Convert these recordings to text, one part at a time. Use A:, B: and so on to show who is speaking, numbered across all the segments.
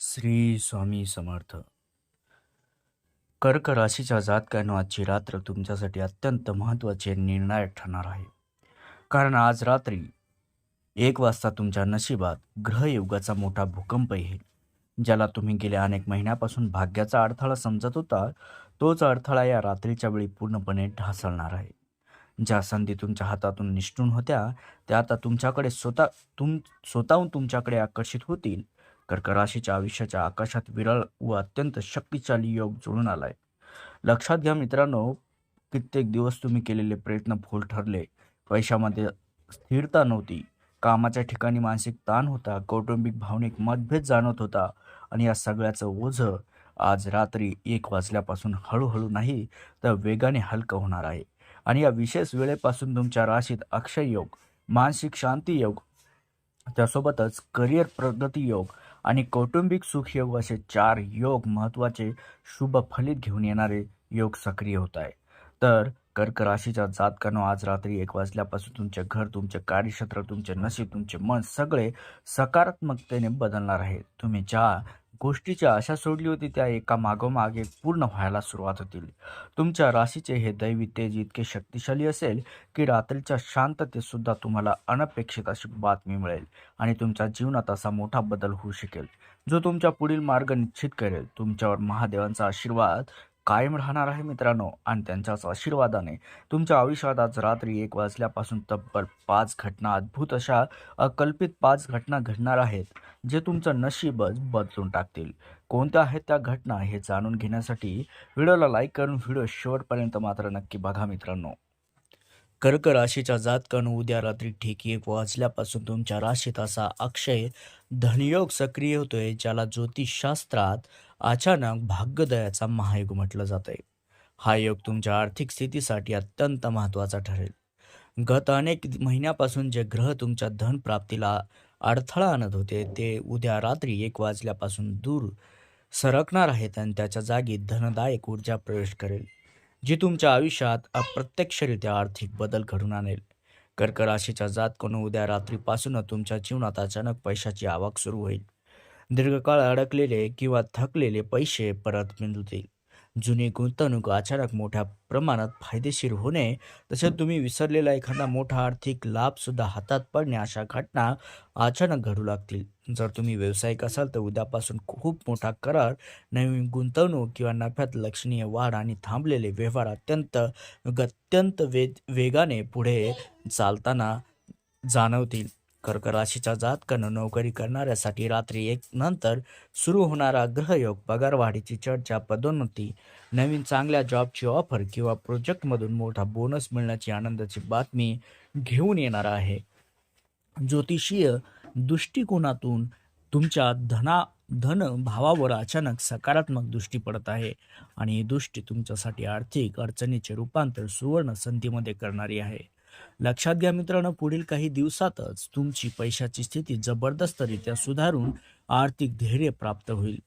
A: श्री स्वामी समर्थ. कर्क राशीच्या जातकांनो आजची रात्र तुमच्यासाठी अत्यंत महत्त्वाचे निर्णायक ठरणार आहे. कारण आज रात्री एक वाजता तुमच्या नशिबात ग्रहयुगाचा मोठा भूकंप येईल ज्याला तुम्ही गेल्या अनेक महिन्यापासून भाग्याचा अडथळा समजत होता तोच अडथळा या रात्रीच्या वेळी पूर्णपणे ढासळणार आहे. ज्या संधी तुमच्या हातातून निष्ठून होत्या त्या आता तुमच्याकडे स्वतः तुम स्वतःहून तुमच्याकडे आकर्षित होतील कर्क राशीच्या आयुष्याच्या आकाशात विरळ व अत्यंत शक्तिशाली योग जुळून आलाय. लक्षात घ्या मित्रांनो कित्येक दिवस तुम्ही केलेले प्रयत्न फोल ठरले. पैशामध्ये स्थिरता नव्हती. कामाच्या ठिकाणी मानसिक ताण होता कौटुंबिक भावनिक मतभेद जाणवत होता आणि या सगळ्याचं ओझं आज रात्री एक वाजल्यापासून हळूहळू नाही तर वेगाने हलकं होणार आहे. आणि या विशेष वेळेपासून तुमच्या राशीत अक्षय योग मानसिक शांती योग त्यासोबतच करिअर प्रगती योग आणि कौटुंबिक सुख योग असे चार योग महत्त्वाचे शुभ फलित घेऊन येणारे योग सक्रिय होत आहे. तर कर्क राशीच्या जातकानो आज रात्री एक वाजल्यापासून तुमचे घर तुमचे कार्यक्षेत्र तुमचे नशीब तुमचे मन सगळे सकारात्मकतेने बदलणार आहे. तुम्ही ज्या गोष्टीच्या आशा सोडली होती त्या एका मागोमाग एक पूर्ण व्हायला सुरुवात होतील तुमच्या राशीचे हे दैवी तेज इतके शक्तिशाली असेल की रात्रीच्या शांततेतसुद्धा तुम्हाला अनपेक्षित अशी बातमी मिळेल आणि तुमच्या जीवनात असा मोठा बदल होऊ शकेल. जो तुमच्या पुढील मार्ग निश्चित करेल. तुमच्यावर महादेवांचा आशीर्वाद कायम राहणार आहे मित्रांनो. आणि त्यांच्याच आशीर्वादाने तुमच्या आयुष्यात आज रात्री एक वाजल्यापासून तब्बल पाच घटना अद्भुत अशा अकल्पित पाच घटना घडणार आहेत जे तुमचं नशीबच बदलून टाकतील. कोणत्या आहेत त्या घटना हे जाणून घेण्यासाठी व्हिडिओला लाईक करून व्हिडिओ शेवटपर्यंत मात्र नक्की बघा मित्रांनो. कर्क राशीच्या जातकानं उद्या रात्री ठीक एक वाजल्यापासून तुमच्या राशीत असा अक्षय धनयोग सक्रिय होतोय ज्याला ज्योतिषशास्त्रात अचानक भाग्यदयाचा महायोग म्हटलं जात आहे हा योग तुमच्या आर्थिक स्थितीसाठी अत्यंत महत्त्वाचा ठरेल. गत अनेक महिन्यापासून जे ग्रह तुमच्या धन प्राप्तीला अडथळा आणत होते ते उद्या रात्री एक वाजल्यापासून दूर सरकणार आहेत आणि त्याच्या जागी धनदायक ऊर्जा प्रवेश करेल जी तुमच्या आयुष्यात अप्रत्यक्षरित्या आर्थिक बदल घडून आणेल. कर्क राशीच्या जातकोन उद्या रात्रीपासूनच तुमच्या जीवनात अचानक पैशाची आवक सुरू होईल. दीर्घकाळ अडकलेले किंवा थकलेले पैसे परत मिळतील. जुनी गुंतवणूक अचानक मोठ्या प्रमाणात फायदेशीर होणे तसेच तुम्ही विसरलेला एखादा मोठा आर्थिक लाभसुद्धा हातात पडणे अशा घटना अचानक घडू लागतील. जर तुम्ही व्यावसायिक असाल तर उद्यापासून खूप मोठा करार नवीन गुंतवणूक किंवा नफ्यात लक्षणीय वाढ आणि थांबलेले व्यवहार अत्यंत अत्यंत वेग वेगाने पुढे चालताना जाणवतील. कर्क राशीच्या जातकानं नोकरी करणाऱ्यासाठी रात्री एक नंतर सुरू होणारा ग्रहयोग पगारवाढीची चर्चा पदोन्नती नवीन चांगल्या जॉबची ऑफर किंवा प्रोजेक्टमधून मोठा बोनस मिळण्याची आनंदाची बातमी घेऊन येणार आहे. ज्योतिषीय दृष्टिकोनातून तुमच्या धना धन भावावर अचानक सकारात्मक दृष्टी पडत आहे आणि ही दृष्टी तुमच्यासाठी आर्थिक अडचणीचे रूपांतर सुवर्ण संधीमध्ये करणारी आहे. लक्षात घ्या मित्रांनो पुढील काही दिवसातच तुमची पैशाची स्थिती जबरदस्तरित्या सुधारून आर्थिक धैर्य प्राप्त होईल.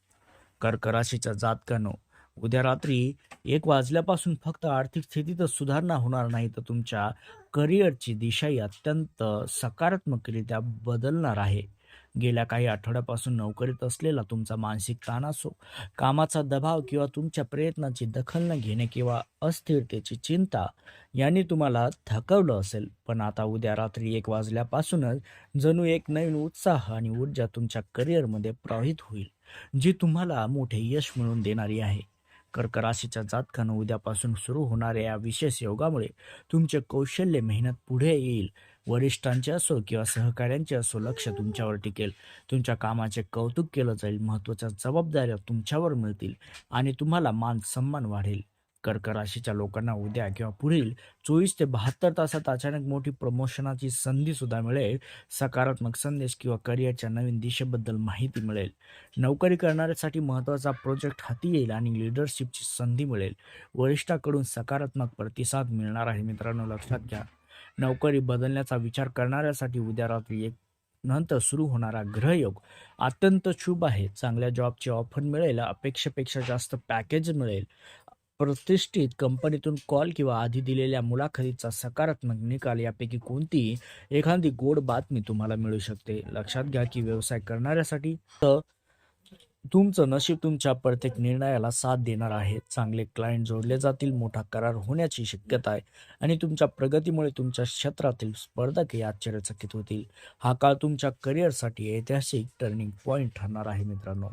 A: कर्क राशीच्या जातकानो उद्या रात्री एक वाजल्यापासून फक्त आर्थिक स्थितीतच सुधारणा होणार नाही तर तुमच्या करिअरची दिशाही अत्यंत सकारात्मकरित्या बदलणार आहे. गेल्या काही आठवड्यापासून नोकरीत असलेला तुमचा मानसिक ताण असो कामाचा दबाव किंवा तुमच्या प्रयत्नाची दखल न घेणे किंवा अस्थिरतेची चिंता यांनी तुम्हाला थकवलं असेल. पण आता उद्या रात्री एक वाजल्यापासूनच जणू एक नवीन उत्साह आणि ऊर्जा तुमच्या करिअरमध्ये प्रवाहित होईल जी तुम्हाला मोठे यश मिळवून देणारी आहे. कर्क राशीच्या जातकानं उद्यापासून सुरू होणाऱ्या या विशेष योगामुळे तुमचे कौशल्य मेहनत पुढे येईल. वरिष्ठांचे असो किंवा सहकाऱ्यांचे असो लक्ष तुमच्यावर टिकेल. तुमच्या कामाचे कौतुक केलं जाईल महत्त्वाच्या जबाबदाऱ्या तुमच्यावर मिळतील आणि तुम्हाला मान सन्मान वाढेल. कर्क राशीच्या लोकांना उद्या किंवा पुढील चोवीस ते बहात्तर तासात अचानक मोठी प्रमोशनाची संधी सुद्धा मिळेल. सकारात्मक संदेश किंवा करिअरच्या नवीन दिशेबद्दल माहिती मिळेल. नोकरी करणाऱ्यासाठी महत्त्वाचा प्रोजेक्ट हाती येईल आणि लिडरशिपची संधी मिळेल. वरिष्ठाकडून सकारात्मक प्रतिसाद मिळणार आहे मित्रांनो लक्षात घ्या. नोकरी बदलण्याचा विचार करणाऱ्यासाठी उद्या रात्री एक नंतर सुरू होणारा ग्रहयोग अत्यंत शुभ आहे. चांगल्या जॉबची ऑफर मिळेल अपेक्षेपेक्षा जास्त पॅकेज मिळेल. प्रतिष्ठित कंपनीतून कॉल किंवा आधी दिलेल्या मुलाखतीचा सकारात्मक निकाल यापैकी कोणती एखादी गोड बातमी तुम्हाला मिळू शकते. लक्षात घ्या की व्यवसाय करणाऱ्यासाठी तुमचं नशीब तुमच्या प्रत्येक निर्णयाला साथ देणार आहे. चांगले क्लायंट जोडले जातील मोठा करार होण्याची शक्यता आहे आणि तुमच्या प्रगतीमुळे तुमच्या क्षेत्रातील स्पर्धकही आश्चर्यचकित होतील. हा काळ तुमच्या करिअरसाठी ऐतिहासिक टर्निंग पॉईंट ठरणार आहे मित्रांनो.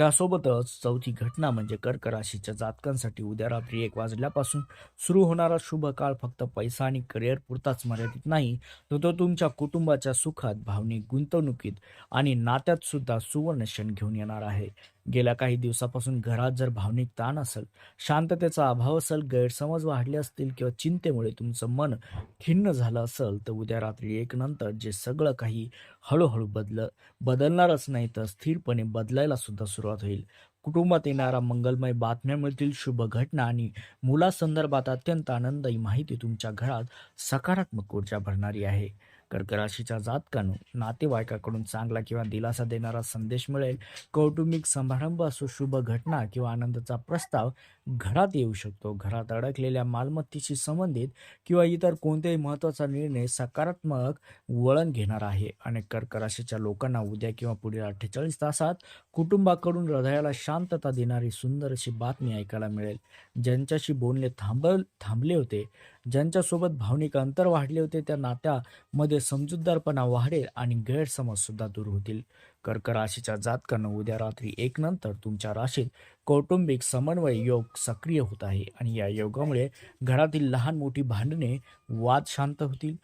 A: त्यासोबतच चौथी घटना म्हणजे कर्क राशीच्या जातकांसाठी उद्या रात्री एक वाजल्यापासून सुरू होणारा शुभ काळ फक्त पैसा आणि करिअर पुरताच मर्यादित नाही तर तो तुमच्या कुटुंबाच्या सुखात भावनिक गुंतवणुकीत आणि नात्यात सुद्धा सुवर्ण क्षण घेऊन येणार आहे. गेल्या काही दिवसापासून घरात जर भावनिक ताण असेल शांततेचा अभाव असेल गैरसमज वाढले असतील किंवा चिंतेमुळे तुमचं मन खिन्न झालं असेल तर उद्या रात्री एक नंतर जे सगळं काही हळूहळू बदल बदलणारच नाही तर स्थिरपणे बदलायला सुद्धा सुरुवात होईल. कुटुंबात येणारा मंगलमय बातम्या मिळतील शुभ घटना आणि मुलासंदर्भात अत्यंत आनंददायी माहिती तुमच्या घरात सकारात्मक ऊर्जा भरणारी आहे. कर्क राशीच्या जातकानं नातेवाईकाकडून चांगला किंवा दिलासा देणारा संदेश मिळेल. कौटुंबिक समारंभ असो शुभ घटना किंवा आनंदाचा प्रस्ताव घरात येऊ शकतो. घरात अडकलेल्या मालमत्तेशी संबंधित किंवा इतर कोणत्याही महत्त्वाचा निर्णय सकारात्मक वळण घेणार आहे. अनेक कर्क राशीच्या लोकांना उद्या किंवा पुढील अठ्ठेचाळीस तासात कुटुंबाकडून हृदयाला शांतता देणारी सुंदर अशी बातमी ऐकायला मिळेल. ज्यांच्याशी बोलणे थांबल थांबले होते ज्यांच्यासोबत भावनिक अंतर वाढले होते त्या नात्यामध्ये समजूतदारपणा वाढेल आणि गैरसमजसुद्धा दूर होतील. कर्क राशीच्या जातकांना उद्या रात्री एक नंतर तुमच्या राशीत कौटुंबिक समन्वय योग सक्रिय होत आहे आणि या योगामुळे घरातील लहान मोठी भांडणे वाद शांत होतील.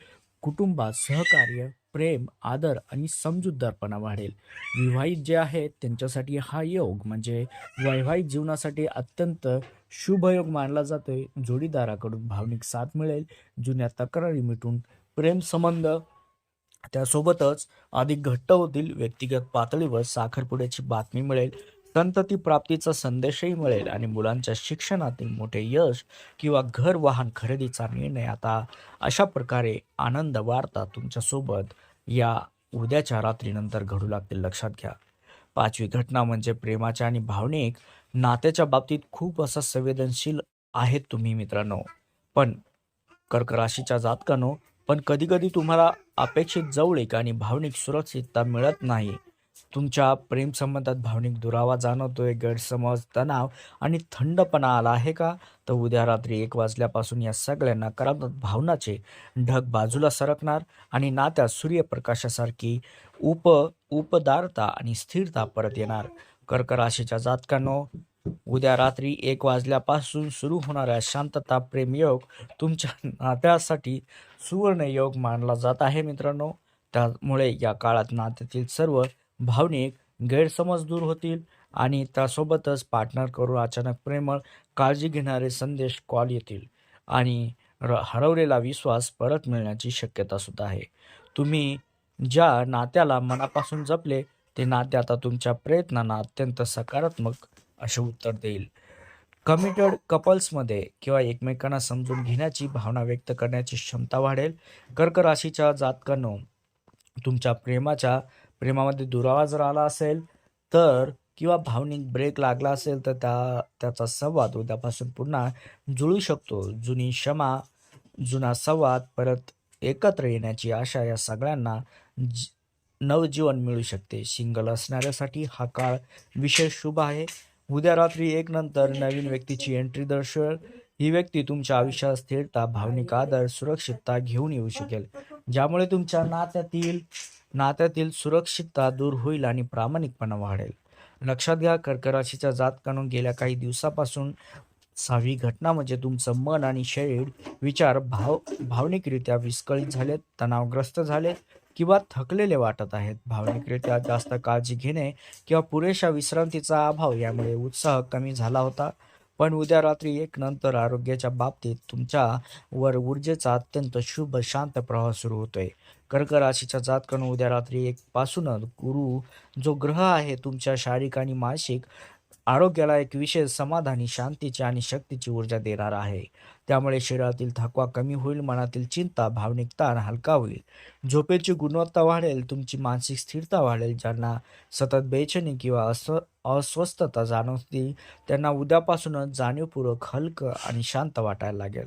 A: कुटुंबात सहकार्य प्रेम आदर आणि समजूतदारपणा वाढेल. विवाहित जे आहेत त्यांच्यासाठी हा योग म्हणजे वैवाहिक जीवनासाठी अत्यंत शुभ योग मानला जातोय जोडीदाराकडून भावनिक साथ मिळेल. जुन्या तक्रारी मिटून प्रेम संबंध त्यासोबतच अधिक घट्ट होतील. व्यक्तिगत पातळीवर साखरपुड्याची बातमी मिळेल. संतती प्राप्तीचा संदेशही मिळेल आणि मुलांच्या शिक्षणातील मोठे यश किंवा घर वाहन खरेदीचा निर्णय. आता अशा प्रकारे आनंद वार्ता तुमच्यासोबत. या उद्याच्या रात्रीनंतर घडू लागतील. लक्षात घ्या. पाचवी घटना म्हणजे प्रेमाच्या आणि भावनिक नात्याच्या बाबतीत खूप असा संवेदनशील आहेत तुम्ही मित्रांनो. पण कर्क राशीच्या जातकानो पण कधी कधी तुम्हाला अपेक्षित जवळीक आणि भावनिक सुरक्षितता मिळत नाही. तुमच्या प्रेमसंबंधात भावनिक दुरावा जाणवतोय गैरसमज तणाव आणि थंडपणा आला आहे का? तर उद्या रात्री एक वाजल्यापासून या सगळ्या नकारात्मक भावनाचे ढग बाजूला सरकणार आणि नात्यात सूर्यप्रकाशासारखी उप उपदारता आणि स्थिरता परत येणार. कर्क राशीच्या जातकांनो उद्या रात्री एक वाजल्यापासून सुरू होणाऱ्या शांतता प्रेमयोग तुमच्या नात्यासाठी सुवर्ण योग मानला जात आहे मित्रांनो. त्यामुळे या काळात नात्यातील सर्व भावनिक गैरसमज दूर होतील आणि त्यासोबतच पार्टनर करून अचानक प्रेमळ काळजी घेणारे संदेश कॉल येतील आणि र हरवलेला विश्वास परत मिळण्याची शक्यता सुद्धा आहे. तुम्ही ज्या नात्याला मनापासून जपले ते नाते आता तुमच्या प्रयत्नांना अत्यंत सकारात्मक असे उत्तर देईल. कमिटेड कपल्समध्ये किंवा एकमेकांना समजून घेण्याची भावना व्यक्त करण्याची क्षमता वाढेल. कर्क राशीच्या जातकांनो तुमच्या प्रेमाच्या प्रेमामध्ये दुरावा जर आला असेल तर किंवा भावनिक ब्रेक लागला असेल तर त्या त्याचा संवाद उद्यापासून पुन्हा जुळू शकतो. जुनी क्षमा जुना संवाद परत एकत्र येण्याची आशा या सगळ्यांना नवजीवन मिळू शकते. सिंगल असणाऱ्यासाठी हा काळ विशेष शुभ आहे. उद्या रात्री एक नंतर नवीन व्यक्तीची एंट्री दर्शवेल. ही व्यक्ती तुमच्या आयुष्यात स्थिरता भावनिक आदर सुरक्षितता घेऊन येऊ शकेल. ज्यामुळे तुमच्या नात्यातील नात्यातील सुरक्षितता दूर होईल आणि प्रामाणिकपणा वाढेल. लक्षात घ्या कर्कराशीचा जात काढून गेल्या काही दिवसापासून सहावी घटना म्हणजे तुमचं मन आणि शरीर विचार भाव भावनिकरित्या विस्कळीत झालेत तणावग्रस्त झालेत किंवा थकलेले वाटत आहेत. भावनिकरित्या जास्त काळजी घेणे किंवा पुरेशा विश्रांतीचा अभाव यामुळे उत्साह कमी झाला होता. पण उद्या रात्री एक नंतर आरोग्याच्या बाबतीत तुमच्या वर ऊर्जेचा अत्यंत शुभ शांत प्रवाह सुरू होतोय. कर्क राशीच्या जातकनं उद्या रात्री एक पासूनच गुरु जो ग्रह आहे तुमच्या शारीरिक आणि मानसिक आरोग्याला एक विशेष समाधानी शांतीची आणि शक्तीची ऊर्जा देणार आहे. त्यामुळे शरीरातील थकवा कमी होईल मनातील चिंता भावनिक ताण हलका होईल. झोपेची गुणवत्ता वाढेल तुमची मानसिक स्थिरता वाढेल ज्यांना सतत बेचैनी किंवा अस्व अस्वस्थता जाणवतील त्यांना उद्यापासूनच जाणीवपूर्वक हलकं आणि शांत वाटायला लागेल.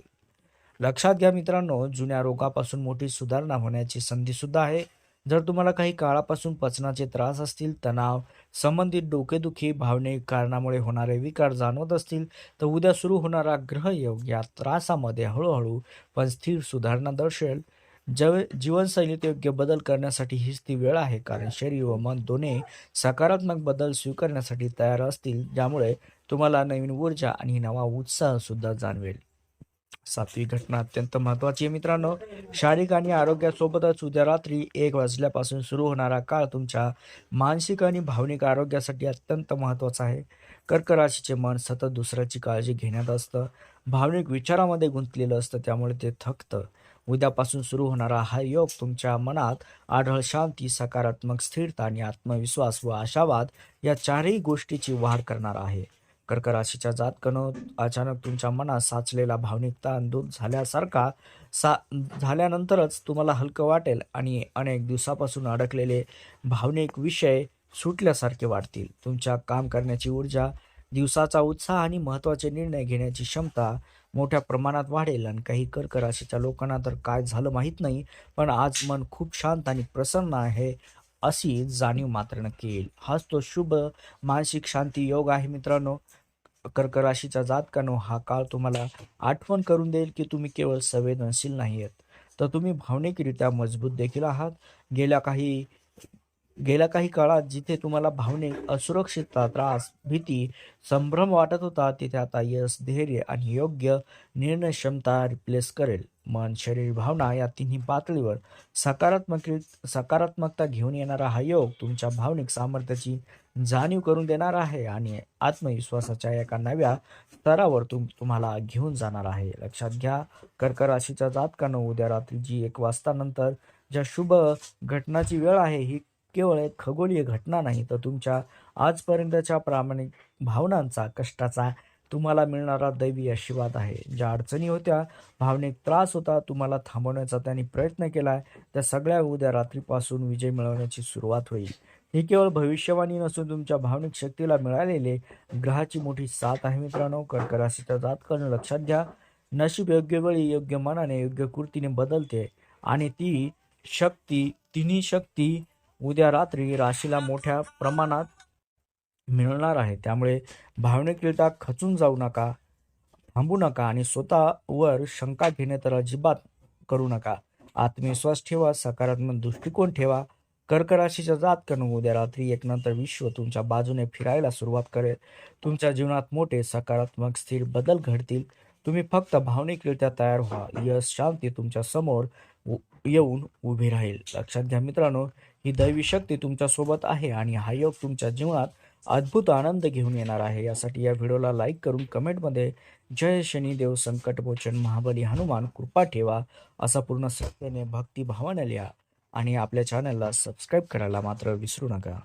A: लक्षात घ्या मित्रांनो जुन्या रोगापासून मोठी सुधारणा होण्याची संधीसुद्धा आहे. जर तुम्हाला काही काळापासून पचनाचे त्रास असतील तणाव संबंधित डोकेदुखी भावनिक कारणामुळे होणारे विकार जाणवत असतील तर उद्या सुरू होणारा ग्रहयोग या त्रासामध्ये हळूहळू पण स्थिर सुधारणा दर्शवेल. जव जीवनशैलीत योग्य बदल करण्यासाठी हीच ती वेळ आहे. कारण शरीर व मन दोन्ही सकारात्मक बदल स्वीकारण्यासाठी तयार असतील ज्यामुळे तुम्हाला नवीन ऊर्जा आणि नवा उत्साह सुद्धा जाणवेल. सातवी घटना अत्यंत महत्वाची आहे मित्रांनो. शारीरिक आणि आरोग्यासोबतच उद्या रात्री एक वाजल्यापासून सुरू होणारा काळ तुमच्या मानसिक आणि भावनिक आरोग्यासाठी अत्यंत महत्त्वाचा आहे. कर्क राशीचे मन सतत दुसऱ्याची काळजी घेण्यात असतं. भावनिक विचारामध्ये गुंतलेलं असतं त्यामुळे ते थकतं. उद्यापासून सुरू होणारा हा योग तुमच्या मनात आढळ शांती सकारात्मक स्थिरता आणि आत्मविश्वास व आशावाद या चारही गोष्टीची वाढ करणार आहे. कर्क राशीच्या जातकनं अचानक तुमच्या मनात साचलेला भावनिक ताण दूर झाल्यासारखा सा झाल्यानंतरच तुम्हाला हलकं वाटेल आणि अनेक दिवसापासून अडकलेले भावनिक विषय सुटल्यासारखे वाटतील. तुमच्या काम करण्याची ऊर्जा दिवसाचा उत्साह आणि महत्त्वाचे निर्णय घेण्याची क्षमता मोठ्या प्रमाणात वाढेल आणि काही कर्क राशीच्या लोकांना तर काय झालं माहीत नाही पण आज मन खूप शांत आणि प्रसन्न आहे अशी जाणीव मात्र नक्की येईल. हाच तो शुभ मानसिक शांती योग आहे मित्रांनो. कर्क राशीचा जातकानो हा काळ तुम्हाला आठवण करून देईल की तुम्ही केवळ संवेदनशील नाही आहेत तर तुम्ही भावनिकरित्या मजबूत देखील आहात. गेल्या काही गेल्या काही काळात जिथे तुम्हाला भावनिक असुरक्षितता त्रास भीती संभ्रम वाटत होता तिथे आता यश धैर्य आणि योग्य निर्णय क्षमता रिप्लेस करेल. मन शरीर भावना या तिन्ही पातळीवर सकारात्मक सकारात्मकता घेऊन येणारा हा योग तुमच्या भावनिक सामर्थ्याची जाणीव करून देणार आहे आणि आत्मविश्वासाच्या एका नव्या स्तरावर तुम तुम्हाला घेऊन जाणार आहे. लक्षात घ्या कर्क राशीच्या जातकानं उद्या रात्री जी एक वाजतानंतर ज्या शुभ घटनाची वेळ आहे ही केवळ एक खगोलीय घटना नाही तर तुमच्या आजपर्यंतच्या प्रामाणिक भावनांचा कष्टाचा तुम्हाला मिळणारा दैवी आशीर्वाद आहे. ज्या अडचणी होत्या भावनिक त्रास होता तुम्हाला थांबवण्याचा त्यांनी प्रयत्न केला त्या सगळ्या उद्या रात्रीपासून विजय मिळवण्याची सुरुवात होईल. ही केवळ भविष्यवाणी नसून तुमच्या भावनिक शक्तीला मिळालेले ग्रहाची मोठी साथ आहे मित्रांनो. कर्क जात करणं लक्षात घ्या. नशीब योग्य वेळी योग्य मनाने योग्य कृतीने बदलते. आणि ती शक्ती तिन्ही शक्ती उद्या रात्री राशीला मोठ्या प्रमाणात मिळणार आहे. त्यामुळे भावनिकरित्या खचून जाऊ नका थांबू नका आणि स्वतःवर शंका घेणे तर अजिबात करू नका. आत्मविश्वास ठेवा सकारात्मक दृष्टिकोन ठेवा. कर्क राशीच्या जात करून उद्या रात्री एक नंतर विश्व तुमच्या बाजूने फिरायला सुरुवात करेल. तुमच्या जीवनात मोठे सकारात्मक स्थिर बदल घडतील. तुम्ही फक्त भावनिकरित्या तयार व्हा. यश शांती तुमच्यासमोर उ- येऊन उभी राहील. लक्षात घ्या मित्रांनो ही दैवी शक्ती तुमच्यासोबत आहे आणि हा योग तुमच्या जीवनात अद्भुत आनंद घेऊन येणार आहे. यासाठी या व्हिडिओला लाईक करून कमेंटमध्ये जय शनिदेव संकटमोचन महाबली हनुमान कृपा ठेवा असा पूर्ण सत्याने भक्तिभावाने लिहा आणि आपल्या चॅनलला सबस्क्राईब करायला मात्र विसरू नका.